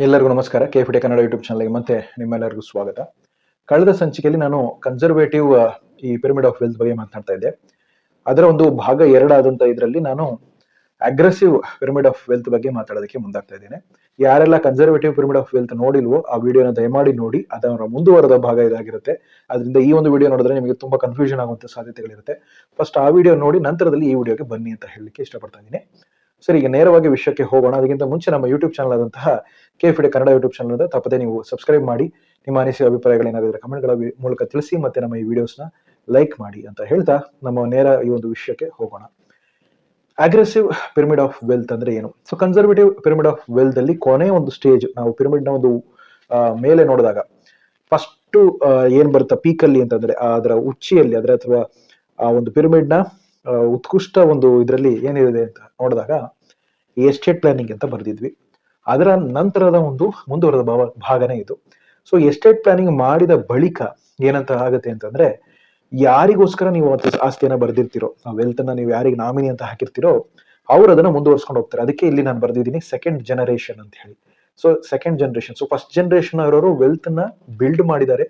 ಎಲ್ಲರಿಗೂ ನಮಸ್ಕಾರ. K D Kannada YouTube ಚಾನಲ್ಗೆ ಮತ್ತೆ ನಿಮ್ಮೆಲ್ಲರಿಗೂ ಸ್ವಾಗತ. ಕಳೆದ ಸಂಚಿಕೆಯಲ್ಲಿ ನಾನು ಕನ್ಸರ್ವೇಟಿವ್ ಈ ಪಿರಮಿಡ್ ಆಫ್ ವೆಲ್ತ್ ಬಗ್ಗೆ ಮಾತನಾಡ್ತಾ ಇದ್ದೆ. ಅದರ ಒಂದು ಭಾಗ ಎರಡಾದಂತ ಇದರಲ್ಲಿ ನಾನು ಅಗ್ರೆಸಿವ್ ಪಿರಮಿಡ್ ಆಫ್ ವೆಲ್ತ್ ಬಗ್ಗೆ ಮಾತಾಡೋದಕ್ಕೆ ಮುಂದಾಗ್ತಾ ಇದ್ದೇನೆ. ಯಾರೆಲ್ಲ ಕನ್ಸರ್ವೇಟಿವ್ ಪಿರಮಿಡ್ ಆಫ್ ವೆಲ್ತ್ ನೋಡಿಲ್ವೋ ಆ ವಿಡಿಯೋನ ದಯಮಾಡಿ ನೋಡಿ. ಅದರ ಮುಂದುವರೆದ ಭಾಗ ಇದಾಗಿರುತ್ತೆ. ಅದರಿಂದ ಈ ಒಂದು ವಿಡಿಯೋ ನೋಡಿದ್ರೆ ನಿಮಗೆ ತುಂಬಾ ಕನ್ಫ್ಯೂಷನ್ ಆಗುವಂತ ಸಾಧ್ಯತೆಗಳಿರುತ್ತೆ. ಫಸ್ಟ್ ಆ ವಿಡಿಯೋ ನೋಡಿ, ನಂತರದಲ್ಲಿ ಈ ವಿಡಿಯೋಗೆ ಬನ್ನಿ ಅಂತ ಹೇಳಲಿಕ್ಕೆ ಇಷ್ಟಪಡ್ತಾ ಇದ್ದೀನಿ. ಸರಿ, ಈಗ ನೇರವಾಗಿ ವಿಷಯಕ್ಕೆ ಹೋಗೋಣ. ಅದಕ್ಕಿಂತ ಮುಂಚೆ ನಮ್ಮ ಯೂಟ್ಯೂಬ್ ಚಾನಲ್ ಆದಂತಹ ಕೆ ಫಿಡೆ ಕನ್ನಡ ಯೂಟ್ಯೂಬ್ ಚಾನಲ್ ತಪ್ಪದೆ ನೀವು ಸಬ್ಸ್ಕ್ರೈಬ್ ಮಾಡಿ. ನಿಮ್ಮ ಅನಿಸಿಕೆ ಅಭಿಪ್ರಾಯಗಳೇನಾಗಿದ್ರೆ ಕಮೆಂಟ್ಗಳ ಮೂಲಕ ತಿಳಿಸಿ ಮತ್ತೆ ನಮ್ಮ ಈ ವಿಡಿಯೋಸ್ನ ಲೈಕ್ ಮಾಡಿ ಅಂತ ಹೇಳ್ತಾ ನಮ್ಮ ನೇರ ಈ ಒಂದು ವಿಷಯಕ್ಕೆ ಹೋಗೋಣ. ಅಗ್ರೆಸಿವ್ ಪಿರಮಿಡ್ ಆಫ್ ವೆಲ್ತ್ ಅಂದ್ರೆ ಏನು? So conservative pyramid of wealth ಅಲ್ಲಿ ಕೊನೆ ಒಂದು ಸ್ಟೇಜ್ ನಾವು ಪಿರಮಿಡ್ನ ಒಂದು ಮೇಲೆ ನೋಡಿದಾಗ ಫಸ್ಟ್ ಏನ್ ಬರುತ್ತೆ? ಪೀಕ್ ಅಲ್ಲಿ ಅಂತಂದ್ರೆ ಅದರ ಉಚ್ಚಿಯಲ್ಲಿ, ಅದರ ಅಥವಾ ಆ ಒಂದು ಪಿರಮಿಡ್ನ ಉತ್ಕೃಷ್ಟ ಒಂದು ಇದರಲ್ಲಿ ಏನಿದೆ ಅಂತ ನೋಡಿದಾಗ ಎಸ್ಟೇಟ್ ಪ್ಲಾನಿಂಗ್ ಅಂತ ಬರೆದಿದ್ವಿ. ಅದರ ನಂತರದ ಒಂದು ಮುಂದುವರೆದ ಭಾವ, ಭಾಗನೇ ಇದು. ಸೊ ಎಸ್ಟೇಟ್ ಪ್ಲಾನಿಂಗ್ ಮಾಡಿದ ಬಳಿಕ ಏನಂತ ಆಗುತ್ತೆ ಅಂತಂದ್ರೆ, ಯಾರಿಗೋಸ್ಕರ ನೀವು ಆಸ್ತಿಯನ್ನ ಬರೆದಿರ್ತಿರೋ ವೆಲ್ತ್ ಅನ್ನ ನೀವು ಯಾರಿಗೆ ನಾಮಿನಿ ಅಂತ ಹಾಕಿರ್ತಿರೋ, ಅವ್ರು ಅದನ್ನ ಮುಂದುವರ್ಸ್ಕೊಂಡು ಹೋಗ್ತಾರೆ. ಅದಕ್ಕೆ ಇಲ್ಲಿ ನಾನು ಬರ್ದಿದ್ದೀನಿ ಸೆಕೆಂಡ್ ಜನರೇಷನ್ ಅಂತ ಹೇಳಿ. So second generation so first generation ಅವರವರು ವೆಲ್ತ್ನ ಬಿಲ್ಡ್ ಮಾಡಿದ್ದಾರೆ.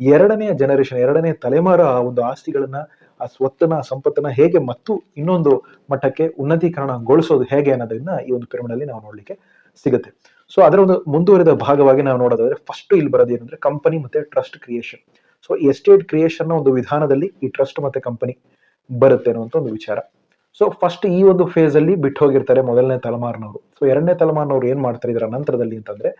ಎರಡನೇ ಜನರೇಷನ್ ಎರಡನೇ ತಲೆಮಾರು ಆ ಒಂದು ಆಸ್ತಿಗಳನ್ನ ಆ ಸ್ವತ್ತನ ಸಂಪತ್ತನ ಹೇಗೆ ಮತ್ತು ಇನ್ನೊಂದು ಮಟ್ಟಕ್ಕೆ ಉನ್ನತೀಕರಣಗೊಳಿಸೋದು ಹೇಗೆ ಅನ್ನೋದನ್ನ ಈ ಒಂದು ಪಿರಮಿಡ್ ಅಲ್ಲಿ ನಾವು ನೋಡ್ಲಿಕ್ಕೆ ಸಿಗುತ್ತೆ. ಸೊ ಅದರ ಒಂದು ಮುಂದುವರಿದ ಭಾಗವಾಗಿ ನಾವು ನೋಡೋದಾದ್ರೆ ಫಸ್ಟ್ ಇಲ್ಲಿ ಬರೋದು ಏನಂದ್ರೆ ಕಂಪನಿ ಮತ್ತೆ trust creation so estate creation ಒಂದು ವಿಧಾನದಲ್ಲಿ ಈ ಟ್ರಸ್ಟ್ ಮತ್ತೆ ಕಂಪನಿ ಬರುತ್ತೆ ಅನ್ನುವಂತ ಒಂದು ವಿಚಾರ. ಸೊ ಫಸ್ಟ್ ಈ ಒಂದು ಫೇಸ್ ಅಲ್ಲಿ ಬಿಟ್ಟು ಹೋಗಿರ್ತಾರೆ ಮೊದಲನೇ ತಲೆಮಾರಿನವರು. ಸೊ ಎರಡನೇ ತಲೆಮಾರಿನವರು ಏನ್ ಮಾಡ್ತಾರೆ ಇದರ ನಂತರದಲ್ಲಿ ಅಂತಂದ್ರೆ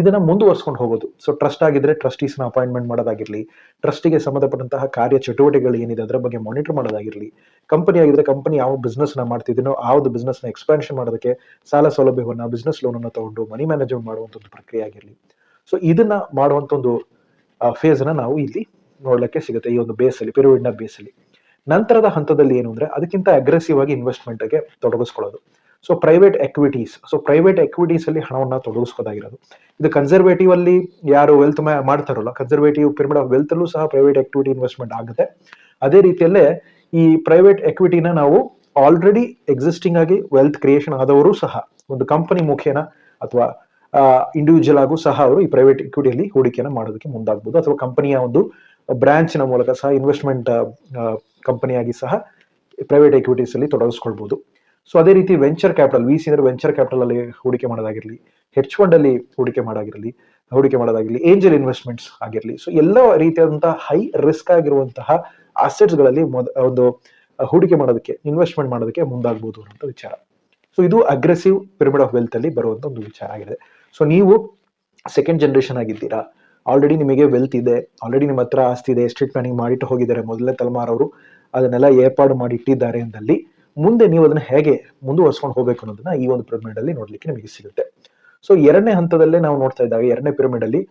ಇದನ್ನ ಮುಂದುವರ್ಸ್ಕೊಂಡು ಹೋಗೋದು. ಸೊ ಟ್ರಸ್ಟ್ ಆಗಿದ್ರೆ ಟ್ರಸ್ಟೀಸ್ನ ಅಪಾಯಿಂಟ್ಮೆಂಟ್ ಮಾಡೋದಾಗಿರಲಿ ಟ್ರಸ್ಟಿಗೆ ಸಂಬಂಧಪಟ್ಟಂತಹ ಕಾರ್ಯ ಚಟುವಟಿಕೆಗಳು ಏನಿದೆ ಅದರ ಬಗ್ಗೆ ಮಾನಿಟರ್ ಮಾಡೋದಾಗಿರಲಿ ಕಂಪನಿ ಆಗಿದ್ರೆ ಕಂಪನಿ ಯಾವ ಬಿಸ್ನೆಸ್ನ ಮಾಡ್ತಿದ್ದೀನೋ ಆ ಒಂದು ಬಿಸ್ನೆಸ್ನ ಎಕ್ಸ್ಪಾನ್ಷನ್ ಮಾಡೋದಕ್ಕೆ ಸಾಲ ಸೌಲಭ್ಯವನ್ನು ಬಿಸ್ನೆಸ್ ಲೋನ್ ಅನ್ನು ತಗೊಂಡು ಮನಿ ಮ್ಯಾನೇಜ್ಮೆಂಟ್ ಮಾಡುವಂತ ಒಂದು ಪ್ರಕ್ರಿಯೆ ಆಗಿರಲಿ. ಸೊ ಇದನ್ನ ಮಾಡುವಂತ ಒಂದು ಫೇಸ್ನ ನಾವು ಇಲ್ಲಿ ನೋಡ್ಲಿಕ್ಕೆ ಸಿಗುತ್ತೆ, ಈ ಒಂದು ಬೇಸಲ್ಲಿ ಅಲ್ಲಿ ಬೇಸಲ್ಲಿ. ನಂತರದ ಹಂತದಲ್ಲಿ ಏನು ಅಂದ್ರೆ ಅದಕ್ಕಿಂತ ಅಗ್ರೆಸಿವ್ ಆಗಿ ಇನ್ವೆಸ್ಟ್ಮೆಂಟ್ಗೆ ತೊಡಗಿಸ್ಕೊಳ್ಳೋದು. So private equities so private equities ಅಲ್ಲಿ ಹಣವನ್ನು ತೊಡಗಿಸ್ಕೋದಾಗಿರೋದು. ಇದು ಕನ್ಸರ್ವೇಟಿವ್ ಅಲ್ಲಿ ಯಾರು ವೆಲ್ತ್ ಮಾಡ್ತಾರಲ್ಲ ಕನ್ಸರ್ವೇಟಿವ್ ಪಿರಮಿಡ್ ಆಫ್ ವೆಲ್ತ್ ಅಲ್ಲೂ ಸಹ ಪ್ರೈವೇಟ್ ಎಕ್ವಿಟಿ ಇನ್ವೆಸ್ಟ್ಮೆಂಟ್ ಆಗುತ್ತೆ. ಅದೇ ರೀತಿಯಲ್ಲೇ ಈ ಪ್ರೈವೇಟ್ ಎಕ್ವಿಟಿನ ನಾವು ಆಲ್ರೆಡಿ ಎಕ್ಸಿಸ್ಟಿಂಗ್ ಆಗಿ ವೆಲ್ತ್ ಕ್ರಿಯೇಷನ್ ಆದವರು ಸಹ, ಒಂದು ಕಂಪನಿ ಮುಖೇನ ಅಥವಾ ಇಂಡಿವಿಜುವಲ್ ಆಗೂ ಸಹ ಅವರು ಈ ಪ್ರೈವೇಟ್ ಇಕ್ವಿಟಿಯಲ್ಲಿ ಹೂಡಿಕೆಯನ್ನು ಮಾಡೋದಕ್ಕೆ ಮುಂದಾಗಬಹುದು ಅಥವಾ ಕಂಪನಿಯ ಒಂದು ಬ್ರಾಂಚ್ನ ಮೂಲಕ ಸಹ ಇನ್ವೆಸ್ಟ್ಮೆಂಟ್ ಕಂಪನಿಯಾಗಿ ಸಹ ಪ್ರೈವೇಟ್ ಎಕ್ವಿಟೀಸ್ ಅಲ್ಲಿ ತೊಡಗಿಸ್ಕೊಳ್ಬಹುದು ಸೊ ಅದೇ ರೀತಿ ವೆಂಚರ್ ಕ್ಯಾಪಿಟಲ್ ವಿ ಸಿ ಅಂದ್ರೆ ವೆಂಚರ್ ಕ್ಯಾಪಿಟಲ್ ಅಲ್ಲಿ ಹೂಡಿಕೆ ಮಾಡೋದಾಗಿರಲಿ ಹೆಚ್ ಫಂಡ್ ಅಲ್ಲಿ ಹೂಡಿಕೆ ಮಾಡೋದಾಗಿರಲಿ ಹೂಡಿಕೆ ಮಾಡೋದಾಗಿರಲಿ ಏಂಜಲ್ ಇನ್ವೆಸ್ಟ್ಮೆಂಟ್ಸ್ ಆಗಿರಲಿ. ಸೊ ಎಲ್ಲ ರೀತಿಯಾದಂತಹ ಹೈ ರಿಸ್ಕ್ ಆಗಿರುವಂತಹ ಅಸೆಟ್ಸ್ಗಳಲ್ಲಿ ಮೊದ, ಒಂದು ಹೂಡಿಕೆ ಮಾಡೋದಕ್ಕೆ ಇನ್ವೆಸ್ಟ್ಮೆಂಟ್ ಮಾಡೋದಕ್ಕೆ ಮುಂದಾಗಬಹುದು ಅನ್ನೋ ವಿಚಾರ. ಸೊ ಇದು ಅಗ್ರೆಸಿವ್ ಪಿರಮಿಡ್ ಆಫ್ ವೆಲ್ತ್ ಅಲ್ಲಿ ಬರುವಂತ ಒಂದು ವಿಚಾರ ಆಗಿದೆ. ಸೊ ನೀವು ಸೆಕೆಂಡ್ ಜನರೇಷನ್ ಆಗಿದ್ದೀರಾ? ಆಲ್ರೆಡಿ ನಿಮಗೆ ವೆಲ್ತ್ ಇದೆ. ಆಲ್ರೆಡಿ ನಿಮ್ಮ ಹತ್ರ ಆಸ್ತಿ ಇದೆ. ಎಸ್ಟೇಟ್ ಪ್ಲಾನಿಂಗ್ ಮಾಡಿಟ್ಟು ಹೋಗಿದ್ದಾರೆ. ಮೊದಲನೇ ತಲೆಮಾರವರು ಅದನ್ನೆಲ್ಲ ಏರ್ಪಾಡು ಮಾಡಿ ಇಟ್ಟಿದ್ದಾರೆ ಅಂದಲ್ಲಿ ಮುಂದೆ ನೀವು ಅದನ್ನ ಹೇಗೆ ಮುಂದುವರ್ಸ್ಕೊಂಡು ಹೋಗ್ಬೇಕು ಅನ್ನೋದನ್ನ ಈ ಒಂದು ಪಿರಮಿಡ್ ಅಲ್ಲಿ ನೋಡ್ಲಿಕ್ಕೆ ನಿಮಗೆ ಸಿಗುತ್ತೆ. ಸೊ ಎರಡನೇ ಹಂತದಲ್ಲೇ ನಾವು ನೋಡ್ತಾ ಇದ್ದಾಗ, ಎರಡನೇ ಪಿರಮಿಡ್ ಅಲ್ಲಿ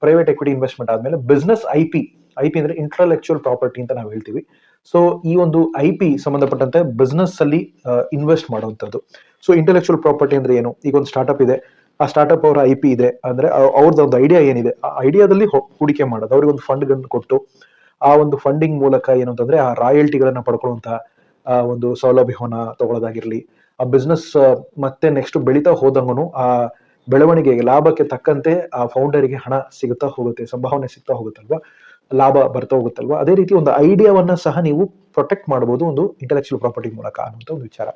ಪ್ರೈವೇಟ್ ಎಕ್ವಿಟಿ ಇನ್ವೆಸ್ಟ್ಮೆಂಟ್ ಆದ್ಮೇಲೆ business I P I P ಅಂದ್ರೆ ಇಂಟಲೆಕ್ಚುಯಲ್ ಪ್ರಾಪರ್ಟಿ ಅಂತ ನಾವು ಹೇಳ್ತೀವಿ. ಸೊ ಈ ಒಂದು ಐ ಪಿ ಸಂಬಂಧಪಟ್ಟಂತೆ ಬಿಸ್ನೆಸ್ ಅಲ್ಲಿ ಇನ್ವೆಸ್ಟ್ ಮಾಡುವಂತದ್ದು ಸೊ ಇಂಟೆಲೆಕ್ಚುಯಲ್ ಪ್ರಾಪರ್ಟಿ ಅಂದ್ರೆ ಏನು? ಈಗ ಒಂದು ಸ್ಟಾರ್ಟ್ಅಪ್ ಇದೆ. ಆ ಸ್ಟಾರ್ಟ್ಅಪ್ ಅವರ ಐ ಪಿ ಇದೆ. ಅಂದ್ರೆ ಅವ್- ಅವ್ರದ್ದು ಒಂದು ಐಡಿಯಾ ಏನಿದೆ? ಆ ಐಡಿಯಾದಲ್ಲಿ ಹೂಡಿಕೆ ಮಾಡೋದು. ಅವ್ರಿಗೆ ಒಂದು ಫಂಡ್ ಕೊಟ್ಟು, ಆ ಒಂದು ಫಂಡಿಂಗ್ ಮೂಲಕ ಏನು ಅಂತಂದ್ರೆ ಆ ರಾಯಲ್ಟಿಗಳನ್ನ ಪಡ್ಕೊಳ್ಳುವಂತ ಆ ಒಂದು ಸೌಲಭ್ಯವನ್ನ ತಗೊಳ್ಳೋದಾಗಿರ್ಲಿ, ಆ ಬಿಸ್ನೆಸ್ ಮತ್ತೆ ನೆಕ್ಸ್ಟ್ ಬೆಳೀತಾ ಹೋದಂಗೂ ಆ ಬೆಳವಣಿಗೆಗೆ ಲಾಭಕ್ಕೆ ತಕ್ಕಂತೆ ಆ ಫೌಂಡರಿಗೆ ಹಣ ಸಿಗುತ್ತಾ ಹೋಗುತ್ತೆ, ಸಂಭಾವನೆ ಸಿಗ್ತಾ ಹೋಗುತ್ತಲ್ವಾ? ಲಾಭ ಬರ್ತಾ ಹೋಗುತ್ತಲ್ವಾ? ಅದೇ ರೀತಿ ಒಂದು ಐಡಿಯಾವನ್ನ ಸಹ ನೀವು ಪ್ರೊಟೆಕ್ಟ್ ಮಾಡಬಹುದು ಒಂದು ಇಂಟೆಲೆಕ್ಚುಯಲ್ ಪ್ರಾಪರ್ಟಿ ಮೂಲಕ ಅನ್ನುವಂಥ ಒಂದು ವಿಚಾರ.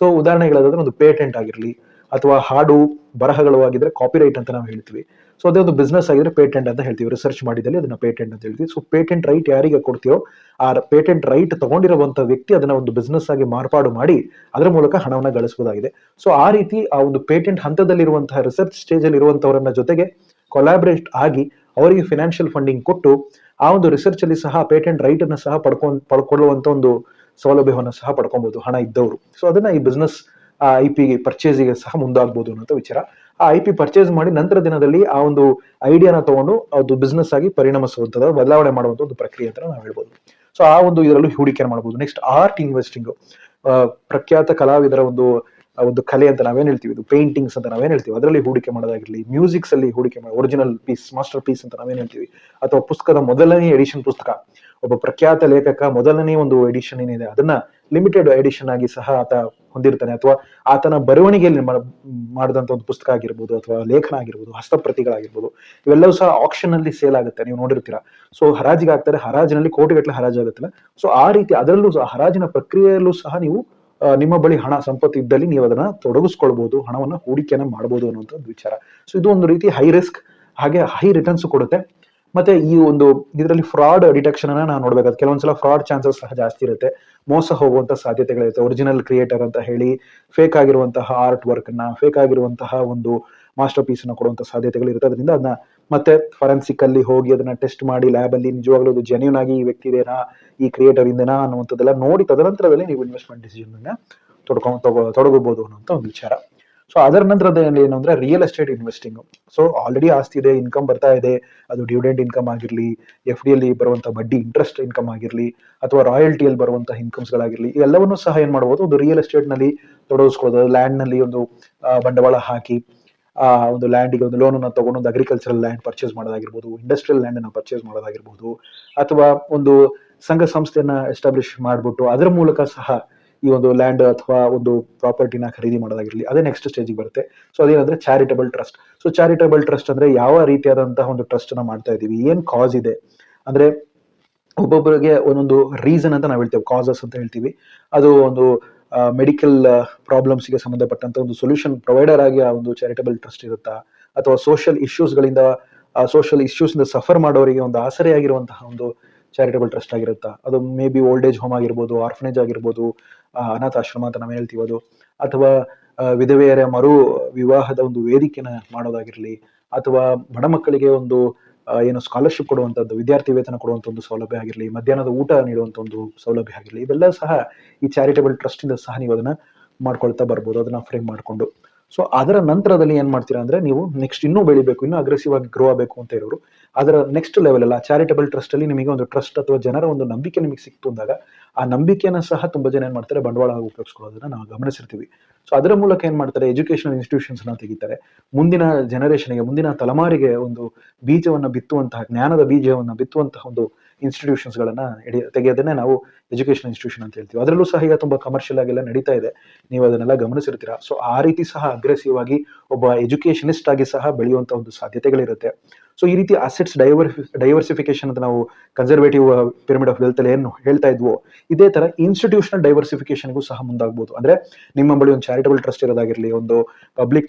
ಸೊ ಉದಾಹರಣೆಗಳಾದ್ರೆ ಒಂದು ಪೇಟೆಂಟ್ ಆಗಿರಲಿ, ಅಥವಾ ಹಾಡು ಬರಹಗಳು ಆಗಿದ್ರೆ ಕಾಪಿರೈಟ್ ಅಂತ ನಾವು ಹೇಳ್ತೀವಿ. ಸೊ ಅದೇ ಒಂದು ಬಿಸ್ನೆಸ್ ಆಗಿದ್ರೆ ಪೇಟೆಂಟ್ ಅಂತ ಹೇಳ್ತೀವಿ. ರಿಸರ್ಚ್ ಮಾಡಿದಲ್ಲಿ ಅದನ್ನ ಪೇಟೆಂಟ್ ಅಂತ ಹೇಳ್ತೀವಿ. ಸೊ ಪೇಟೆಂಟ್ ರೈಟ್ ಯಾರಿಗೆ ಕೊಡ್ತೀವೋ ಆ ಪೇಟೆಂಟ್ ರೈಟ್ ತಗೊಂಡಿರುವಂತ ವ್ಯಕ್ತಿ ಅದನ್ನ ಒಂದು ಬಿಸ್ನೆಸ್ ಆಗಿ ಮಾರ್ಪಾಡು ಮಾಡಿ ಅದರ ಮೂಲಕ ಹಣವನ್ನ ಗಳಿಸಬಹುದಾಗಿದೆ ಸೊ ಆ ರೀತಿ ಆ ಒಂದು ಪೇಟೆಂಟ್ ಹಂತದಲ್ಲಿರುವಂತಹ ರಿಸರ್ಚ್ ಸ್ಟೇಜ್ ಅಲ್ಲಿ ಇರುವಂತವರನ್ನ ಜೊತೆಗೆ ಕೊಲಾಬ್ರೇಟ್ ಆಗಿ ಅವರಿಗೆ ಫಿನಾನ್ಷಿಯಲ್ ಫಂಡಿಂಗ್ ಕೊಟ್ಟು ಆ ಒಂದು ರಿಸರ್ಚ್ ಅಲ್ಲಿ ಸಹ ಪೇಟೆಂಟ್ ರೈಟ್ ಅನ್ನ ಸಹ ಪಡ್ಕೊಂಡ್ ಪಡ್ಕೊಳ್ಳುವಂತ ಒಂದು ಸೌಲಭ್ಯವನ್ನು ಸಹ ಪಡ್ಕೊಬಹುದು ಹಣ ಇದ್ದವರು. ಸೊ ಅದನ್ನ ಈ ಬಿಸ್ನೆಸ್ ಐ ಪಿ ಪರ್ಚೇಸಿಗೆ ಸಹ ಮುಂದಾಗಬಹುದು ಅನ್ನೋ ವಿಚಾರ. ಆ ಐ ಪಿ ಪರ್ಚೇಸ್ ಮಾಡಿ ನಂತರ ದಿನದಲ್ಲಿ ಆ ಒಂದು ಐಡಿಯಾನ ತಗೊಂಡು ಅದು ಬಿಸ್ನೆಸ್ ಆಗಿ ಪರಿಣಮಿಸುವಂತದ ಬದಲಾವಣೆ ಮಾಡುವಂತ ಒಂದು ಪ್ರಕ್ರಿಯೆ ಅಂತ ನಾವು ಹೇಳ್ಬೋದು. ಸೊ ಆ ಒಂದು ಇದರಲ್ಲೂ ಹೂಡಿಕೆ ಮಾಡಬಹುದು ನೆಕ್ಸ್ಟ್ ಆರ್ಟ್ ಇನ್ವೆಸ್ಟಿಂಗ್ ಪ್ರಖ್ಯಾತ ಕಲಾವಿದರ ಒಂದು ಒಂದು ಕಲೆ ಅಂತ ನಾವೇನ್ ಹೇಳ್ತೀವಿ? ಇದು ಪೇಂಟಿಂಗ್ಸ್ ಅಂತ ನಾವೇನ್ ಹೇಳ್ತೀವಿ? ಅದರಲ್ಲಿ ಹೂಡಿಕೆ ಮಾಡೋದಾಗಿರ್ಲಿ ಮ್ಯೂಸಿಕ್ಸ್ ಅಲ್ಲಿ ಹೂಡಿಕೆ ಮಾಡಿ ಒರಿಜಿನಲ್ ಪೀಸ್ ಮಾಸ್ಟರ್ ಪೀಸ್ ಅಂತ ನಾವೇನ್ ಹೇಳ್ತೀವಿ? ಅಥವಾ ಪುಸ್ತಕದ ಮೊದಲನೇ ಎಡಿಷನ್ ಪುಸ್ತಕ. ಒಬ್ಬ ಪ್ರಖ್ಯಾತ ಲೇಖಕ ಮೊದಲನೇ ಒಂದು ಎಡಿಷನ್ ಏನಿದೆ, ಅದನ್ನ ಲಿಮಿಟೆಡ್ ಎಡಿಷನ್ ಆಗಿ ಸಹ ಆತ ಹೊಂದಿರ್ತಾನೆ. ಅಥವಾ ಆತನ ಬರವಣಿಗೆಯಲ್ಲಿ ಮಾಡಿದಂತ ಒಂದು ಪುಸ್ತಕ ಆಗಿರ್ಬೋದು ಅಥವಾ ಲೇಖನ ಆಗಿರ್ಬೋದು, ಹಸ್ತಪ್ರತಿಗಳಾಗಿರ್ಬೋದು, ಇವೆಲ್ಲವೂ ಸಹ ಆಕ್ಷನ್ ಅಲ್ಲಿ ಸೇಲ್ ಆಗುತ್ತೆ. ನೀವು ನೋಡಿರ್ತೀರಾ. ಸೊ ಹರಾಜಿಗೆ ಆಗ್ತಾರೆ. ಹರಾಜಿನಲ್ಲಿ ಕೋಟಿಗಟ್ಟಲೆ ಹರಾಜಾಗುತ್ತಲ್ಲ ಸೊ ಆ ರೀತಿ ಅದರಲ್ಲೂ ಸಹ, ಹರಾಜಿನ ಪ್ರಕ್ರಿಯೆಯಲ್ಲೂ ಸಹ ನೀವು ನಿಮ್ಮ ಬಳಿ ಹಣ, ಸಂಪತ್ತು ಇದ್ದಲ್ಲಿ ನೀವು ಅದನ್ನ ತೊಡಗಿಸ್ಕೊಳ್ಬಹುದು ಹಣವನ್ನ ಹೂಡಿಕೆಯನ್ನ ಮಾಡಬಹುದು ಅನ್ನುವಂಥದ್ದು ವಿಚಾರ. ಸೊ ಇದು ಒಂದು ರೀತಿ ಹೈ ರಿಸ್ಕ್ ಹಾಗೆ ಹೈ ರಿಟರ್ನ್ಸ್ ಕೊಡುತ್ತೆ. ಮತ್ತೆ ಈ ಒಂದು ಇದರಲ್ಲಿ ಫ್ರಾಡ್ ಡಿಟೆಕ್ಷನ್ ಅನ್ನ ನಾವು ನೋಡ್ಬೇಕಾದ್ರೆ ಕೆಲವೊಂದ್ಸಲ ಫ್ರಾಡ್ ಚಾನ್ಸಸ್ ಸಹ ಜಾಸ್ತಿ ಇರುತ್ತೆ. ಮೋಸ ಹೋಗುವಂತ ಸಾಧ್ಯತೆಗಳಿರುತ್ತೆ. ಒರಿಜಿನಲ್ ಕ್ರಿಯೇಟರ್ ಅಂತ ಹೇಳಿ ಫೇಕ್ ಆಗಿರುವಂತಹ ಆರ್ಟ್ ವರ್ಕ್ನ ಫೇಕ್ ಆಗಿರುವಂತಹ ಒಂದು ಮಾಸ್ಟರ್ ಪೀಸ್ನ ಕೊಡುವಂತಹ ಸಾಧ್ಯತೆಗಳು ಇರುತ್ತೆ ಅದರಿಂದ ಅದನ್ನ ಮತ್ತೆ ಫರೆನ್ಸಿಕ್ ಅಲ್ಲಿ ಹೋಗಿ ಅದನ್ನ ಟೆಸ್ಟ್ ಮಾಡಿ ಲ್ಯಾಬ್ ಅಲ್ಲಿ ನಿಜವಾಗ್ಲೂ ಅದು ಜೆನ್ಯೂನ್ ಆಗಿ ಈ ವ್ಯಕ್ತಿ ಇದೇನಾ? ಈ ಕ್ರಿಯೇಟರ್ ಇಂದೇನಾ? ಅನ್ನುವಂಥದ್ದೆಲ್ಲ ನೋಡಿ ತದನಂತರದಲ್ಲಿ ನೀವು ಇನ್ವೆಸ್ಟ್ಮೆಂಟ್ ಡಿಸಿಷನ್ ಅನ್ನ ತೊಡ್ಕೊಂಡು ತೊಡಗಬಹುದು ಅನ್ನುವಂಥ ಒಂದು ವಿಚಾರ. ಸೊ ಅದರ ನಂತರದಲ್ಲಿ ಏನು ಅಂದ್ರೆ real estate investing so already ಆಸ್ತಿ ಇದೆ ಇನ್ಕಮ್ ಬರ್ತಾ ಇದೆ, ಅದು ಡಿವಿಡೆಂಟ್ ಇನ್ಕಮ್ ಆಗಿರ್ಲಿ ಎಫ್ ಡಿ ಅಲ್ಲಿ ಬರುವಂತ ಬಡ್ಡಿ ಇಂಟ್ರೆಸ್ಟ್ ಇನ್ಕಮ್ ಆಗಿರ್ಲಿ, ಅಥವಾ ರಾಯಲ್ಟಿಯಲ್ಲಿ ಬರುವಂತಹ ಇನ್ಕಮ್ಸ್ ಗಳಾಗಿರ್ಲಿ ಎಲ್ಲವನ್ನೂ ಸಹ ಏನ್ ಮಾಡಬಹುದು ಒಂದು ರಿಯಲ್ ಎಸ್ಟೇಟ್ನಲ್ಲಿ ತೊಡಗಿಸ್ಕೊಳ್ಳೋದು ಲ್ಯಾಂಡ್ನಲ್ಲಿ ಒಂದು ಬಂಡವಾಳ ಹಾಕಿ, ಆ, ಒಂದು ಲ್ಯಾಂಡಿಗೆ ಒಂದು ಲೋನ್ ಅನ್ನ ತಗೊಂಡು ಒಂದು ಅಗ್ರಿಕಲ್ಚರಲ್ ಲ್ಯಾಂಡ್ ಪರ್ಚೇಸ್ ಮಾಡೋದಾಗಿರ್ಬೋದು ಇಂಡಸ್ಟ್ರಿಯಲ್ ಲ್ಯಾಂಡ್ ಅನ್ನ ಪರ್ಚೇಸ್ ಮಾಡೋದಾಗಿರ್ಬೋದು, ಅಥವಾ ಒಂದು ಸಂಘ ಸಂಸ್ಥೆಯನ್ನ ಎಸ್ಟಾಬ್ಲಿಷ್ ಮಾಡಿಬಿಟ್ಟು, ಅದರ ಮೂಲಕ ಸಹ ಈ ಒಂದು ಲ್ಯಾಂಡ್ ಅಥವಾ ಒಂದು ಪ್ರಾಪರ್ಟಿನ ಖರೀದಿ ಮಾಡೋದಾಗಿರಲಿ, ಅದೇ ನೆಕ್ಸ್ಟ್ ಸ್ಟೇಜಿಗೆ ಬರುತ್ತೆ. ಸೊ ಅದೇನಂದ್ರೆ charitable trust so charitable trust ಅಂದ್ರೆ ಯಾವ ರೀತಿಯಾದಂತಹ ಒಂದು ಟ್ರಸ್ಟ್ನ ಮಾಡ್ತಾ ಇದೀವಿ ಏನ್ ಕಾಸ್ ಇದೆ? ಅಂದ್ರೆ ಒಬ್ಬೊಬ್ಬರಿಗೆ ಒಂದೊಂದು ರೀಸನ್ ಅಂತ ನಾವು ಹೇಳ್ತೇವೆ. ಕಾಸಸ್ ಅಂತ ಹೇಳ್ತೀವಿ. ಅದು ಒಂದು ಮೆಡಿಕಲ್ ಪ್ರಾಬ್ಲಮ್ಸ್ಗೆ ಸಂಬಂಧಪಟ್ಟಂತ ಒಂದು ಸೊಲ್ಯೂಷನ್ ಪ್ರೊವೈಡರ್ ಆಗಿ ಆ ಒಂದು ಚಾರಿಟಬಲ್ ಟ್ರಸ್ಟ್ ಇರುತ್ತಾ? ಅಥವಾ ಸೋಷಿಯಲ್ ಇಶ್ಯೂಸ್ಗಳಿಂದ ಸೋಷಿಯಲ್ ಇಶ್ಯೂಸ್ ಇಂದ ಸಫರ್ ಮಾಡೋರಿಗೆ ಒಂದು ಆಸರೆಯಾಗಿರುವಂತಹ ಒಂದು ಚಾರಿಟಬಲ್ ಟ್ರಸ್ಟ್ ಆಗಿರುತ್ತಾ? ಅದು may be old age home ಆಗಿರ್ಬೋದು ಆರ್ಫನೇಜ್ ಆಗಿರ್ಬೋದು ಅನಾಥಾಶ್ರಮ ಅಂತ ನಾವು ಹೇಳ್ತೀವಿ ಅದು ಅಥವಾ ವಿಧವೆಯರ ಮರು ವಿವಾಹದ ಒಂದು ವೇದಿಕೆನ ಮಾಡೋದಾಗಿರಲಿ, ಅಥವಾ ಬಡ ಮಕ್ಕಳಿಗೆ ಒಂದು ಏನು ಸ್ಕಾಲರ್ಶಿಪ್ ಕೊಡುವಂಥದ್ದು ವಿದ್ಯಾರ್ಥಿ ವೇತನ ಕೊಡುವಂತ ಒಂದು ಸೌಲಭ್ಯ ಆಗಿರಲಿ, ಮಧ್ಯಾಹ್ನದ ಊಟ ನೀಡುವಂತ ಒಂದು ಸೌಲಭ್ಯ ಆಗಿರಲಿ ಇವೆಲ್ಲ ಸಹ ಈ ಚಾರಿಟಬಲ್ ಟ್ರಸ್ಟ್ ಇಂದ ಸಹ ನೀವು ಅದನ್ನ ಮಾಡ್ಕೊಳ್ತಾ ಬರ್ಬೋದು. ಅದನ್ನ ಫ್ರೇಮ್ ಮಾಡ್ಕೊಂಡು. ಸೊ ಅದರ ನಂತರದಲ್ಲಿ ಏನ್ ಮಾಡ್ತೀರಾ ಅಂದ್ರೆ ನೀವು ನೆಕ್ಸ್ಟ್ ಇನ್ನೂ ಬೆಳಿಬೇಕು, ಇನ್ನೂ ಅಗ್ರೆಸಿವ್ ಆಗಿ ಗ್ರೋ ಆಗಬೇಕು ಅಂತ ಇರೋರು ಅದರ ನೆಕ್ಸ್ಟ್ ಲೆವೆಲ್ ಅಲ್ಲ ಚಾರಿಟಬಲ್ ಟ್ರಸ್ಟ್ ಅಲ್ಲಿ ನಿಮಗೆ ಒಂದು ಟ್ರಸ್ಟ್ ಅಥವಾ ಜನರ ಒಂದು ನಂಬಿಕೆ ನಿಮಗೆ ಸಿಕ್ತು ಅಂದಾಗ, ಆ ನಂಬಿಕೆನ ಸಹ ತುಂಬಾ ಜನ ಏನ್ ಮಾಡ್ತಾರೆ, ಬಂಡವಾಳ ಉಪಯೋಗಿಸ್ಕೊಳ್ಳೋದನ್ನ ನಾವು ಗಮನಿಸಿರ್ತೀವಿ. ಸೊ ಅದರ ಮೂಲಕ ಏನ್ ಮಾಡ್ತಾರೆ ಎಜುಕೇಶನಲ್ ಇನ್ಸ್ಟಿಟ್ಯೂಷನ್ಸ್ನ ತೆಗಿತಾರೆ. ಮುಂದಿನ ಜನರೇಷನ್ಗೆ ಮುಂದಿನ ತಲೆಮಾರಿಗೆ ಒಂದು ಬೀಜವನ್ನ ಬಿತ್ತುವಂತಹ, ಜ್ಞಾನದ ಬೀಜವನ್ನ ಬಿತ್ತುವಂತಹ ಒಂದು ಇನ್ಸ್ಟಿಟ್ಯೂಷನ್ಸ್ ಗಳನ್ನ ಎಡಿ- ತೆಗೆಯೋದನ್ನೇ ನಾವು ಎಜುಕೇಶನ್ ಇನ್ಸ್ಟಿಟ್ಯೂಷನ್ ಅಂತ ಹೇಳ್ತೀವಿ. ಅದರಲ್ಲೂ ಸಹ ಈಗ ತುಂಬಾ ಕಮರ್ಷಿಯಲ್ ಆಗೆಲ್ಲ ನಡೀತಾ ಇದೆ. ನೀವು ಅದನ್ನೆಲ್ಲ ಗಮನಿಸಿರ್ತೀರಾ. ಸೊ ಆ ರೀತಿ ಸಹ ಅಗ್ರೆಸಿವ್ ಆಗಿ ಒಬ್ಬ ಎಜುಕೇಷನಿಸ್ಟ್ ಆಗಿ ಸಹ ಬೆಳೆಯುವಂತ ಒಂದು ಸಾಧ್ಯತೆಗಳಿರುತ್ತೆ. ಸೊ ಈ ರೀತಿ ಅಸೆಟ್ಸ್ ಡೈವರ್ ಡೈವರ್ಸಿಫಿಕೇಶನ್ ಅಂತ ನಾವು ಕನ್ಸರ್ವೇಟಿವ್ ಪಿರಮಿಡ್ ಆಫ್ ವೆಲ್ತ್ ಅಲ್ಲಿ ಏನು ಹೇಳ್ತಾ ಇದ್ವು, ಇದೇ ತರ ಇನ್ಸ್ಟಿಟ್ಯೂಷನಲ್ ಡೈವರ್ಸಿಫಿಕೇಶನ್ಗೂ ಸಹ ಮುಂದಾಗಬಹುದು ಅಂದ್ರೆ ನಿಮ್ಮ ಬಳಿ ಒಂದು ಚಾರಿಟಬಲ್ ಟ್ರಸ್ಟ್ ಇರೋದಾಗಿರಲಿ, ಒಂದು ಪಬ್ಲಿಕ್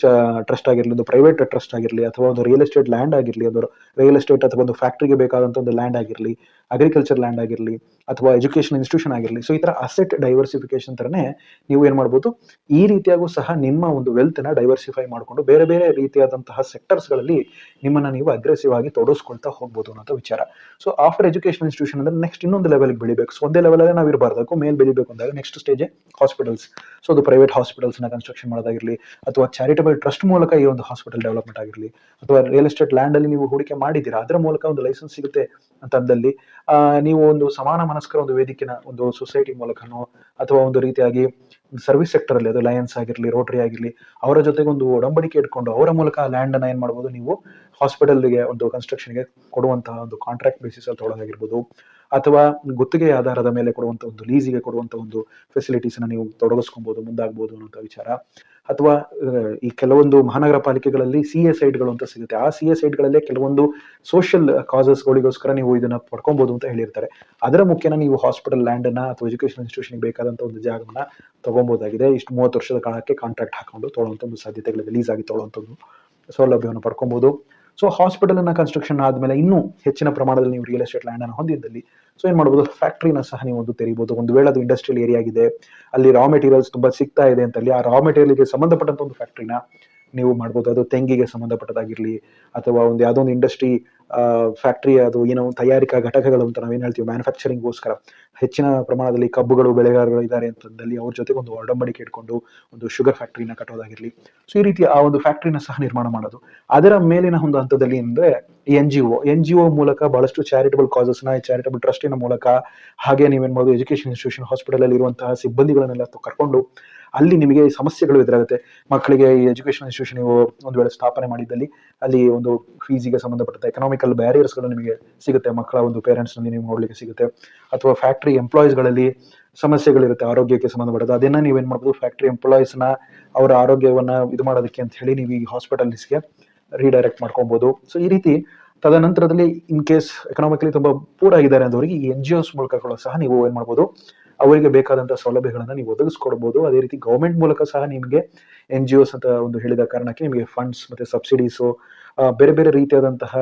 ಟ್ರಸ್ಟ್ ಆಗಿರ್ಲಿ, ಒಂದು ಪ್ರೈವೇಟ್ ಟ್ರಸ್ಟ್ ಆಗಿರಲಿ, ಅಥವಾ ಒಂದು ರಿಯಲ್ ಎಸ್ಟೇಟ್ ಲ್ಯಾಂಡ್ ಆಗಿರಲಿ, ಒಂದು ರಿಯಲ್ ಎಸ್ಟೇಟ್ ಅಥವಾ ಒಂದು ಫ್ಯಾಕ್ಟ್ರಿಗೆ ಬೇಕಾದಂತ ಒಂದು ಲ್ಯಾಂಡ್ ಆಗಿರಲಿ ಅಗ್ರಿಕಲ್ಚರ್ ಲ್ಯಾಂಡ್ ಆಗಿರಲಿ, ಅಥವಾ ಎಜುಕೇಶನ್ ಇನ್ಸ್ಟಿಟ್ಯೂಷನ್ ಆಗಿರಲಿ ಸೊ ಈ ತರ ಅಸೆಟ್ ಡೈವರ್ಸಿಫಿಕೇಶನ್ ತರನೇ ನೀವು ಏನ್ ಮಾಡಬಹುದು ಈ ರೀತಿಯಾಗೂ ಸಹ ನಿಮ್ಮ ಒಂದು ವೆಲ್ತ್ನ ಡೈವರ್ಸಿಫೈ ಮಾಡಿಕೊಂಡು ಬೇರೆ ಬೇರೆ ರೀತಿಯಾದಂತಹ ಸೆಕ್ಟರ್ಸ್ಗಳಲ್ಲಿ ನಿಮ್ಮನ್ನ ನೀವು ಅಗ್ರೆಸಿವ್ ಆಗಿ ತೊಡಸ್ಕೊಳ್ತಾ ಹೋಗ್ಬೋದು ಅನ್ನೋ ವಿಚಾರ. ಸೊ ಆಫ್ಟರ್ ಎಜುಕೇಶನ್ ಇನ್ಸ್ಟಿಟ್ಯೂಷನ್ ಅಂದ್ರೆ ನೆಕ್ಸ್ಟ್ ಇನ್ನೊಂದು ಲೆವೆಲ್ಗೆ ಬೆಳಿಬೇಕು. ಸೊ ಒಂದೇ ಲೆವೆಲ್ ನಾವು ಇರಬಾರ್ದು. ಮೇಲ್ ಬೆಳಿಬೇಕು ಅಂದಾಗ ನೆಕ್ಸ್ಟ್ ಸ್ಟೇಜ್ ಹಾಸ್ಪಿಟಲ್ಸ್ ಸೊ ಅದು ಪ್ರೈವೇಟ್ ಹಾಸ್ಪಿಟಲ್ಸ್ನ ಕನ್ಸ್ಟ್ರಕ್ಷನ್ ಮಾಡೋದಾಗಿರಲಿ, ಅಥವಾ ಚಾರಿಟಬಲ್ ಟ್ರಸ್ಟ್ ಮೂಲಕ ಈ ಒಂದು ಹಾಸ್ಪಿಟಲ್ ಡೆವಲಪ್ಮೆಂಟ್ ಆಗಿರಲಿ, ಅಥವಾ ರಿಯಲ್ ಎಸ್ಟೇಟ್ ಲ್ಯಾಂಡ್ ಅಲ್ಲಿ ನೀವು ಹೂಡಿಕೆ ಮಾಡಿದ್ದೀರಾ, ಅದರ ಮೂಲಕ ಒಂದು ಲೈಸೆನ್ಸ್ ಸಿಗುತ್ತೆ ಅಂತಂದಲ್ಲಿ ನೀವು ಒಂದು ಸಮಾನ ಮನಸ್ಕರ ಒಂದು ವೇದಿಕೆನ, ಒಂದು ಸೊಸೈಟಿ ಮೂಲಕನೋ, ಅಥವಾ ಒಂದು ರೀತಿಯಾಗಿ ಸರ್ವಿಸ್ ಸೆಕ್ಟರ್ ಅಲ್ಲಿ, ಅದು ಲಯನ್ಸ್ ಆಗಿರಲಿ ರೋಟರಿ ಆಗಿರಲಿ, ಅವರ ಜೊತೆಗೆ ಒಂದು ಒಡಂಬಡಿಕೆ ಇಟ್ಕೊಂಡು ಅವರ ಮೂಲಕ ಲ್ಯಾಂಡ್ ಅನ್ನ ಏನ್ ಮಾಡಬಹುದು ನೀವು ಹಾಸ್ಪಿಟಲ್ಗೆ ಒಂದು ಕನ್ಸ್ಟ್ರಕ್ಷನ್ಗೆ ಕೊಡುವಂತಹ ಒಂದು ಕಾಂಟ್ರಾಕ್ಟ್ ಬೇಸಿಸ್ ಅಲ್ಲಿ ತೊಗೊಳೋದಾಗಿರ್ಬೋದು ಅಥವಾ ಗುತ್ತಿಗೆ ಆಧಾರದ ಮೇಲೆ ಕೊಡುವಂತ ಒಂದು ಲೀಸಿಗೆ ಕೊಡುವಂತ ಒಂದು ಫೆಸಿಲಿಟೀಸ್ ನೀವು ತೊಡಗಿಸ್ಕೊಬಹುದು ಮುಂದಾಗಬಹುದು ಅನ್ನೋಂಥ ವಿಚಾರ. ಅಥವಾ ಈ ಕೆಲವೊಂದು ಮಹಾನಗರ ಪಾಲಿಕೆಗಳಲ್ಲಿ ಸಿ ಎ ಸೈಟ್ಗಳು ಅಂತ ಸಿಗುತ್ತೆ. ಆ ಸಿ ಎ ಸೈಟ್ಗಳಲ್ಲೇ ಕೆಲವೊಂದು ಸೋಷಿಯಲ್ ಕಾಸಸ್ಗಳಿಗೋಸ್ಕರ ನೀವು ಇದನ್ನ ಪಡ್ಕೊಬಹುದು ಅಂತ ಹೇಳಿರ್ತಾರೆ. ಅದರ ಮುಖ್ಯನ ನೀವು ಹಾಸ್ಪಿಟಲ್ ಲ್ಯಾಂಡ್ ಅನ್ನ ಅಥವಾ ಎಜುಕೇಶನ್ ಇನ್ಸ್ಟಿಟ್ಯೂಷನ್ ಬೇಕಾದಂತ ಒಂದು ಜಾಗವನ್ನ ತಗೊಬಹುದಾಗಿದೆ ಇಷ್ಟು ಮೂವತ್ತು ವರ್ಷದ ಕಾಲಕ್ಕೆ ಕಾಂಟ್ರಾಕ್ಟ್ ಹಾಕೊಂಡು ತೊಗೊಳ್ಳುವಂತ ಒಂದು ಸಾಧ್ಯತೆಗಳಿದೆ ಲೀಸ್ ಆಗಿ ತೊಗೊಳ್ಳುವಂತ ಒಂದು ಸೌಲಭ್ಯವನ್ನು ಪಡ್ಕೊಬಹುದು ಸೊ ಹಾಸ್ಪಿಟಲ್ ಅನ್ನ ಕನ್ಸ್ಟ್ರಕ್ಷನ್ ಆದ್ಮೇಲೆ ಇನ್ನೂ ಹೆಚ್ಚಿನ ಪ್ರಮಾಣದಲ್ಲಿ ನೀವು ರಿಯಲ್ ಎಸ್ಟೇಟ್ ಲ್ಯಾಂಡ್ ಅನ್ನು ಹೊಂದಿದ್ದಲ್ಲಿ ಸೊ ಏನ್ ಮಾಡಬಹುದು ಫ್ಯಾಕ್ಟ್ರಿನ ಸಹ ನೀವು ಒಂದು ತೆರೀಬಹುದು ಒಂದು ವೇಳೆ ಅದು ಇಂಡಸ್ಟ್ರಿಯಲ್ ಏರಿಯಾ ಆಗಿದೆ, ಅಲ್ಲಿ ರಾ ಮೆಟೀರಿಯಲ್ಸ್ ತುಂಬಾ ಸಿಗ್ತಾ ಇದೆ ಅಂತ ಅಲ್ಲಿ ಆ ರಾ ಮೆಟೀರಿಯಲ್ಗೆ ಸಂಬಂಧಪಟ್ಟಂತ ಒಂದು ಫ್ಯಾಕ್ಟ್ರಿನ ನೀವು ಮಾಡ್ಬೋದು. ಅದು ತೆಂಗಿಗೆ ಸಂಬಂಧಪಟ್ಟದಾಗಿರಲಿ ಅಥವಾ ಒಂದು ಯಾವುದೋ ಒಂದು ಇಂಡಸ್ಟ್ರಿ ಫ್ಯಾಕ್ಟ್ರಿ ಅದು ಏನೋ ಒಂದು ತಯಾರಿಕಾ ಘಟಕಗಳು ಅಂತ ನಾವೇನ್ ಹೇಳ್ತೀವಿ ಮ್ಯಾನುಫ್ಯಾಕ್ಚರಿಂಗ್ಗೋಸ್ಕರ ಹೆಚ್ಚಿನ ಪ್ರಮಾಣದಲ್ಲಿ ಕಬ್ಬುಗಳು ಬೆಳೆಗಾರರು ಇದ್ದಾರೆ ಅಂತಂದಲ್ಲಿ ಅವ್ರ ಜೊತೆಗೆ ಒಂದು ಒಡಂಬಡಿಕೆ ಇಟ್ಕೊಂಡು ಒಂದು ಶುಗರ್ ಫ್ಯಾಕ್ಟ್ರಿನ ಕಟ್ಟೋದಾಗಿರಲಿ. ಸೊ ಈ ರೀತಿ ಆ ಒಂದು ಫ್ಯಾಕ್ಟ್ರಿನ ಸಹ ನಿರ್ಮಾಣ ಮಾಡೋದು. ಅದರ ಮೇಲಿನ ಒಂದು ಹಂತದಲ್ಲಿ ಅಂದ್ರೆ N G O N G O ಮೂಲಕ ಬಹಳಷ್ಟು ಚಾರಿಟಬಲ್ ಕಾಸಸ್ನ ಚಾರಿಟಬಲ್ ಟ್ರಸ್ಟಿನ ಮೂಲಕ ಹಾಗೆ ನೀವೇನ್ ಮಾಡೋದು ಎಜುಕೇಶನ್ ಇನ್ಸ್ಟಿಟ್ಯೂಷನ್ ಹಾಸ್ಪಿಟಲ್ ಅಲ್ಲಿ ಇರುವಂತಹ ಸಿಬ್ಬಂದಿಗಳನ್ನೆಲ್ಲ ಕರ್ಕೊಂಡು ಅಲ್ಲಿ ನಿಮಗೆ ಸಮಸ್ಯೆಗಳು ಎದುರಾಗುತ್ತೆ. ಮಕ್ಕಳಿಗೆ ಈ ಎಜುಕೇಶನ್ ಇನ್ಸ್ಟಿಟ್ಯೂಷನ್ ನೀವು ಒಂದು ವೇಳೆ ಸ್ಥಾಪನೆ ಮಾಡಿದ್ದಲ್ಲಿ ಅಲ್ಲಿ ಒಂದು ಫೀಸಿಗೆ ಸಂಬಂಧಪಟ್ಟಂತೆ ಎಕನಾಮಿಕಲ್ ಬ್ಯಾರಿಯರ್ಸ್ಗಳು ನಿಮಗೆ ಸಿಗುತ್ತೆ. ಮಕ್ಕಳ ಒಂದು ಪೇರೆಂಟ್ಸ್ನಲ್ಲಿ ನೀವು ನೋಡಲಿಕ್ಕೆ ಸಿಗುತ್ತೆ. ಅಥವಾ ಫ್ಯಾಕ್ಟ್ರಿ ಎಂಪ್ಲಾಯೀಸ್ಗಳಲ್ಲಿ ಸಮಸ್ಯೆಗಳಿರುತ್ತೆ ಆರೋಗ್ಯಕ್ಕೆ ಸಂಬಂಧಪಟ್ಟದ್ದು ಅದನ್ನ ನೀವೇನು ಮಾಡ್ಬೋದು? ಫ್ಯಾಕ್ಟ್ರಿ ಎಂಪ್ಲಾಯೀಸ್ನ ಅವರ ಆರೋಗ್ಯವನ್ನ ಇದು ಮಾಡೋದಕ್ಕೆ ಅಂತ ಹೇಳಿ ನೀವು ಈ ಹಾಸ್ಪಿಟಲ್ಸ್ಗೆ ರೀಡೈರೆಕ್ಟ್ ಮಾಡ್ಕೊಬಹುದು ಸೊ ಈ ರೀತಿ ತದನಂತರದಲ್ಲಿ ಇನ್ ಕೇಸ್ ಎಕನಾಮಿಕಲಿ ತುಂಬಾ ಪೂರ್ ಆಗಿದ್ದಾರೆ ಅಂದವರಿಗೆ ಈ ಎನ್ ಜಿ ಒಸ್ ಮೂಲಕ ಸಹ ನೀವು ಏನ್ ಮಾಡ್ಬೋದು? ಅವರಿಗೆ ಬೇಕಾದಂತಹ ಸೌಲಭ್ಯಗಳನ್ನ ನೀವು ಒದಗಿಸ್ಕೊಡ್ಬೋದು. ಅದೇ ರೀತಿ ಗೌರ್ಮೆಂಟ್ ಮೂಲಕ ಸಹ ನಿಮಗೆ ಎನ್ ಜಿ ಒಸ್ ಅಂತ ಒಂದು ಹೇಳಿದ ಕಾರಣಕ್ಕೆ ನಿಮಗೆ ಫಂಡ್ಸ್ ಮತ್ತೆ ಸಬ್ಸಿಡೀಸು ಬೇರೆ ಬೇರೆ ರೀತಿಯಾದಂತಹ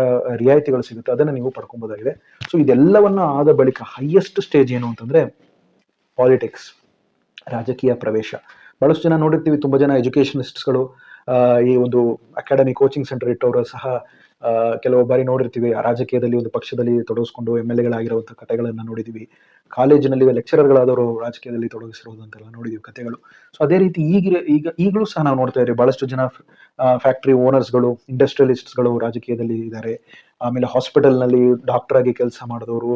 ರಿಯಾಯಿತಿಗಳು ಸಿಗುತ್ತೆ. ಅದನ್ನ ನೀವು ಪಡ್ಕೊಬೋದಾಗಿದೆ. ಸೊ ಇದೆಲ್ಲವನ್ನ ಆದ ಬಳಿಕ ಹೈಯೆಸ್ಟ್ ಸ್ಟೇಜ್ ಏನು ಅಂತಂದ್ರೆ ಪಾಲಿಟಿಕ್ಸ್ ರಾಜಕೀಯ ಪ್ರವೇಶ. ಬಹಳಷ್ಟು ಜನ ನೋಡಿರ್ತೀವಿ, ತುಂಬಾ ಜನ ಎಜುಕೇಶನಿಸ್ಟ್ಸ್ಗಳು ಈ ಒಂದು ಅಕಾಡೆಮಿ ಕೋಚಿಂಗ್ ಸೆಂಟರ್ ಇಟ್ಟವರು ಸಹ ಕೆಲವು ಬಾರಿ ನೋಡಿರ್ತೀವಿ ರಾಜಕೀಯದಲ್ಲಿ ಒಂದು ಪಕ್ಷದಲ್ಲಿ ತೊಡಗಿಸ್ಕೊಂಡು ಎಂ ಎಲ್ ಎಗಳಾಗಿರುವಂತಹ ಕಥೆಗಳನ್ನ ನೋಡಿದೀವಿ. ಕಾಲೇಜಿನಲ್ಲಿ ಲೆಕ್ಚರರ್ಗಳಾದವರು ರಾಜಕೀಯದಲ್ಲಿ ತೊಡಗಿಸಿರುವುದಂತೆಲ್ಲ ನೋಡಿದೀವಿ ಕಥೆಗಳು ಸೊ ಅದೇ ರೀತಿ ಈಗ ಈಗ, ಈಗಲೂ ಸಹ ನಾವು ನೋಡ್ತಾ ಇದ್ದೀವಿ, ಬಹಳಷ್ಟು ಜನ ಫ್ಯಾಕ್ಟ್ರಿ ಓನರ್ಸ್ಗಳು ಇಂಡಸ್ಟ್ರಿಯಲಿಸ್ಟ್ಗಳು ರಾಜಕೀಯದಲ್ಲಿ ಇದ್ದಾರೆ. ಆಮೇಲೆ ಹಾಸ್ಪಿಟಲ್ನಲ್ಲಿ ನಲ್ಲಿ ಡಾಕ್ಟರ್ ಆಗಿ ಕೆಲಸ ಮಾಡಿದವರು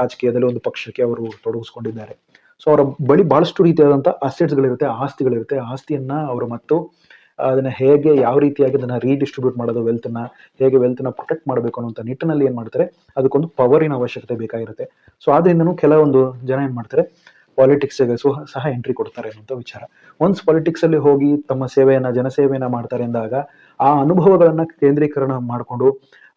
ರಾಜಕೀಯದಲ್ಲಿ ಒಂದು ಪಕ್ಷಕ್ಕೆ ಅವರು ತೊಡಗಿಸ್ಕೊಂಡಿದ್ದಾರೆ. ಸೊ ಅವರ ಬಳಿ ಬಹಳಷ್ಟು ರೀತಿಯಾದಂತಹ ಅಸೆಟ್ಸ್ಗಳಿರುತ್ತೆ ಆಸ್ತಿಗಳಿರುತ್ತೆ. ಆಸ್ತಿಯನ್ನ ಅವರು ಮತ್ತು ಅದನ್ನ ಹೇಗೆ ಯಾವ ರೀತಿಯಾಗಿ ಅದನ್ನ ರೀಡಿಸ್ಟ್ರಿಬ್ಯೂಟ್ ಮಾಡೋದು ವೆಲ್ತ್ನ ಹೇಗೆ ವೆಲ್ತ್ನ ಪ್ರೊಟೆಕ್ಟ್ ಮಾಡಬೇಕು ಅನ್ನೋ ನಿಟ್ಟಿನಲ್ಲಿ ಏನ್ ಮಾಡ್ತಾರೆ, ಅದಕ್ಕೊಂದು ಪವರಿನ ಅವಶ್ಯಕತೆ ಬೇಕಾಗಿರುತ್ತೆ. ಸೊ ಆದ್ರಿಂದನೂ ಕೆಲವೊಂದು ಜನ ಏನ್ ಮಾಡ್ತಾರೆ ಪಾಲಿಟಿಕ್ಸ್ ಸಹ ಎಂಟ್ರಿ ಕೊಡ್ತಾರೆ ಅನ್ನುವಂಥ ವಿಚಾರ. ಒನ್ಸ್ ಪಾಲಿಟಿಕ್ಸ್ ಅಲ್ಲಿ ಹೋಗಿ ತಮ್ಮ ಸೇವೆಯನ್ನ, ಜನಸೇವೆಯನ್ನ ಮಾಡ್ತಾರೆ ಅಂದಾಗ, ಆ ಅನುಭವಗಳನ್ನ ಕೇಂದ್ರೀಕರಣ ಮಾಡಿಕೊಂಡು,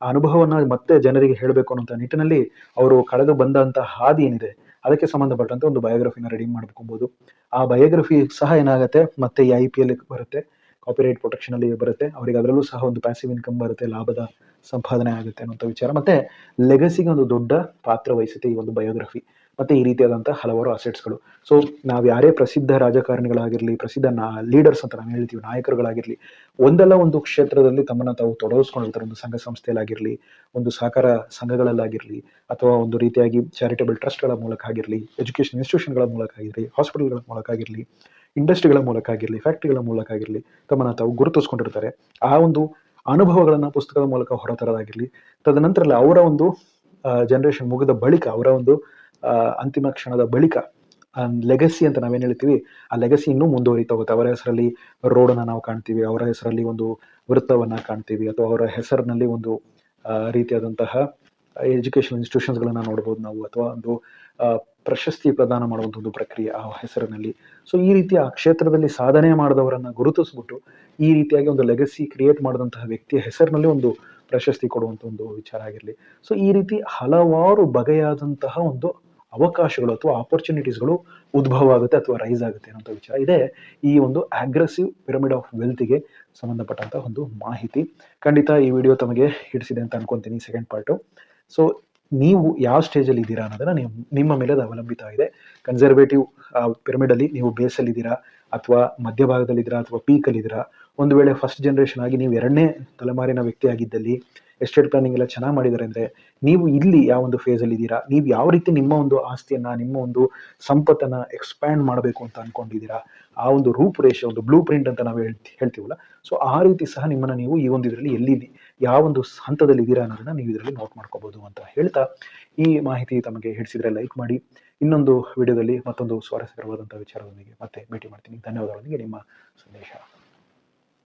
ಆ ಅನುಭವವನ್ನ ಮತ್ತೆ ಜನರಿಗೆ ಹೇಳಬೇಕು ಅನ್ನೋಂತ ನಿಟ್ಟಿನಲ್ಲಿ ಅವರು ಕಳೆದು ಬಂದಂತ ಹಾದಿ ಏನಿದೆ, ಅದಕ್ಕೆ ಸಂಬಂಧಪಟ್ಟಂತ ಒಂದು ಬಯೋಗ್ರಫಿನ ರೆಡಿ ಮಾಡ್ಕೊಬಹುದು ಆ ಬಯೋಗ್ರಫಿ ಸಹ ಏನಾಗುತ್ತೆ, ಮತ್ತೆ ಈ ಐ ಪಿ ಎಲ್ ಬರುತ್ತೆ. ಕಾಪಿರೈಟ್ ಪ್ರೊಟೆಕ್ಷನ್ ಅಲ್ಲಿ ಬರುತ್ತೆ. ಅವರಿಗೆ ಅದರಲ್ಲೂ ಸಹ ಒಂದು ಪ್ಯಾಸಿವ್ ಇನ್ಕಮ್ ಬರುತ್ತೆ, ಲಾಭದ ಸಂಪಾದನೆ ಆಗುತ್ತೆ ಅನ್ನುವಂಥ ವಿಚಾರ. ಮತ್ತೆ ಲೆಗಸಿಗೆ ಒಂದು ದೊಡ್ಡ ಪಾತ್ರ ವಹಿಸುತ್ತೆ ಈ ಒಂದು ಬಯೋಗ್ರಫಿ ಮತ್ತೆ ಈ ರೀತಿಯಾದಂತಹ ಹಲವಾರು ಅಸೆಟ್ಸ್ಗಳು ಸೊ ನಾವು ಯಾರೇ ಪ್ರಸಿದ್ಧ ರಾಜಕಾರಣಿಗಳಾಗಿರಲಿ, ಪ್ರಸಿದ್ಧ ಲೀಡರ್ಸ್ ಅಂತ ನಾವು ಹೇಳ್ತೀವಿ, ನಾಯಕರುಗಳಾಗಿರಲಿ, ಒಂದಲ್ಲ ಒಂದು ಕ್ಷೇತ್ರದಲ್ಲಿ ತಮ್ಮನ್ನು ತಾವು ತೊಡಗಿಸ್ಕೊಂಡಿರ್ತಾರೆ. ಒಂದು ಸಂಘ ಸಂಸ್ಥೆಯಲ್ಲಾಗಿರ್ಲಿ, ಒಂದು ಸಹಕಾರ ಸಂಘಗಳಲ್ಲಾಗಿರಲಿ, ಅಥವಾ ಒಂದು ರೀತಿಯಾಗಿ ಚಾರಿಟಬಲ್ ಟ್ರಸ್ಟ್ಗಳ ಮೂಲಕ ಆಗಿರಲಿ ಎಜುಕೇಶನ್ ಇನ್ಸ್ಟಿಟ್ಯೂಷನ್ಗಳ ಮೂಲಕ ಆಗಿರಲಿ ಹಾಸ್ಪಿಟಲ್ಗಳ ಮೂಲಕ ಆಗಿರಲಿ ಇಂಡಸ್ಟ್ರಿಗಳ ಮೂಲಕ ಆಗಿರಲಿ ಫ್ಯಾಕ್ಟ್ರಿಗಳ ಮೂಲಕ ಆಗಿರಲಿ, ತಮ್ಮನ್ನು ತಾವು ಗುರುತಿಸ್ಕೊಂಡಿರ್ತಾರೆ. ಆ ಒಂದು ಅನುಭವಗಳನ್ನ ಪುಸ್ತಕದ ಮೂಲಕ ಹೊರತರದಾಗಿರ್ಲಿ. ತದನಂತರ ಅವರ ಒಂದು ಜನರೇಷನ್ ಮುಗಿದ ಬಳಿಕ ಅವರ ಒಂದು ಅಂತಿಮ ಕ್ಷಣದ ಬಳಿಕ ಲೆಗಸಿ ಅಂತ ನಾವೇನು ಹೇಳ್ತೀವಿ, ಆ ಲೆಗಸಿ ಇನ್ನೂ ಮುಂದುವರಿತಾ ಹೋಗುತ್ತೆ. ಅವರ ಹೆಸರಲ್ಲಿ ರೋಡನ್ನು ನಾವು ಕಾಣ್ತೀವಿ, ಅವರ ಹೆಸರಲ್ಲಿ ಒಂದು ವೃತ್ತವನ್ನ ಕಾಣ್ತೀವಿ, ಅಥವಾ ಅವರ ಹೆಸರಿನಲ್ಲಿ ಒಂದು ರೀತಿಯಾದಂತಹ ಎಜುಕೇಷನ್ ಇನ್ಸ್ಟಿಟ್ಯೂಷನ್ಸ್ಗಳನ್ನು ನೋಡ್ಬೋದು ನಾವು, ಅಥವಾ ಒಂದು ಪ್ರಶಸ್ತಿ ಪ್ರದಾನ ಮಾಡುವಂಥ ಒಂದು ಪ್ರಕ್ರಿಯೆ ಆ ಹೆಸರಿನಲ್ಲಿ. ಸೊ ಈ ರೀತಿ ಆ ಕ್ಷೇತ್ರದಲ್ಲಿ ಸಾಧನೆ ಮಾಡಿದವರನ್ನ ಗುರುತಿಸ್ಬಿಟ್ಟು, ಈ ರೀತಿಯಾಗಿ ಒಂದು ಲೆಗಸಿ ಕ್ರಿಯೇಟ್ ಮಾಡಿದಂತಹ ವ್ಯಕ್ತಿಯ ಹೆಸರಿನಲ್ಲಿ ಒಂದು ಪ್ರಶಸ್ತಿ ಕೊಡುವಂತ ಒಂದು ವಿಚಾರ ಆಗಿರಲಿ. ಸೊ ಈ ರೀತಿ ಹಲವಾರು ಬಗೆಯಾದಂತಹ ಒಂದು ಅವಕಾಶಗಳು ಅಥವಾ ಆಪರ್ಚುನಿಟೀಸ್ಗಳು ಉದ್ಭವ ಆಗುತ್ತೆ ಅಥವಾ ರೈಸ್ ಆಗುತ್ತೆ ಅನ್ನೋಂಥ ವಿಚಾರ ಇದೆ. ಈ ಒಂದು ಅಗ್ರೆಸಿವ್ ಪಿರಮಿಡ್ ಆಫ್ ವೆಲ್ತ್ಗೆ ಸಂಬಂಧಪಟ್ಟಂತಹ ಒಂದು ಮಾಹಿತಿ. ಖಂಡಿತ ಈ ವಿಡಿಯೋ ತಮಗೆ ಹಿಡಿಸಿದೆ ಅಂತ ಅನ್ಕೊಂತೀನಿ ಸೆಕೆಂಡ್ ಪಾರ್ಟು ಸೊ ನೀವು ಯಾವ ಸ್ಟೇಜಲ್ಲಿ ಇದ್ದೀರಾ ಅನ್ನೋದನ್ನ ನೀವು ನಿಮ್ಮ ಮೇಲೆ ಅದು ಅವಲಂಬಿತ ಆಗಿದೆ. ಕನ್ಸರ್ವೇಟಿವ್ ಪಿರಮಿಡಲ್ಲಿ ನೀವು ಬೇಸಲ್ಲಿದ್ದೀರಾ ಅಥವಾ ಮಧ್ಯಭಾಗದಲ್ಲಿದ್ದೀರಾ ಅಥವಾ ಪೀಕಲ್ಲಿದ್ದೀರಾ ಒಂದು ವೇಳೆ ಫಸ್ಟ್ ಜನರೇಷನ್ ಆಗಿ ನೀವು ಎರಡನೇ ತಲೆಮಾರಿನ ವ್ಯಕ್ತಿ ಆಗಿದ್ದಲ್ಲಿ ಎಸ್ಟೇಟ್ ಪ್ಲಾನಿಂಗ್ ಎಲ್ಲ ಚೆನ್ನಾಗಿ ಮಾಡಿದ್ದಾರೆ ಅಂದ್ರೆ ನೀವು ಇಲ್ಲಿ ಯಾವ ಒಂದು ಫೇಸ್ ಅಲ್ಲಿ ಇದ್ದೀರಾ? ನೀವು ಯಾವ ರೀತಿ ನಿಮ್ಮ ಒಂದು ಆಸ್ತಿಯನ್ನ, ನಿಮ್ಮ ಒಂದು ಸಂಪತ್ತನ್ನು ಎಕ್ಸ್ಪ್ಯಾಂಡ್ ಮಾಡಬೇಕು ಅಂತ ಅನ್ಕೊಂಡಿದ್ದೀರಾ? ಆ ಒಂದು ರೂಪುರೇಷೆ, ಒಂದು ಬ್ಲೂ ಪ್ರಿಂಟ್ ಅಂತ ನಾವು ಹೇಳ್ತಿ, ಹೇಳ್ತೀವಲ್ಲ? ಸೊ ಆ ರೀತಿ ಸಹ ನಿಮ್ಮನ್ನ ನೀವು ಈ ಒಂದು ಇದರಲ್ಲಿ ಎಲ್ಲಿ ಯಾವ ಒಂದು ಹಂತದಲ್ಲಿ ಇದ್ದೀರಾ ಅನ್ನೋದನ್ನ ನೀವು ಇದರಲ್ಲಿ ನೋಟ್ ಮಾಡ್ಕೋಬಹುದು ಅಂತ ಹೇಳ್ತಾ ಈ ಮಾಹಿತಿ ತಮಗೆ ಹಿಡಿಸಿದ್ರೆ ಲೈಕ್ ಮಾಡಿ. ಇನ್ನೊಂದು ವಿಡಿಯೋದಲ್ಲಿ ಮತ್ತೊಂದು ಸ್ವಾರಸ್ಯಕರವಾದಂತಹ ವಿಚಾರದೊಂದಿಗೆ ಮತ್ತೆ ಭೇಟಿ ಮಾಡ್ತೀನಿ. ಧನ್ಯವಾದಗಳೊಂದಿಗೆ ನಿಮ್ಮ ಸಂದೇಶ.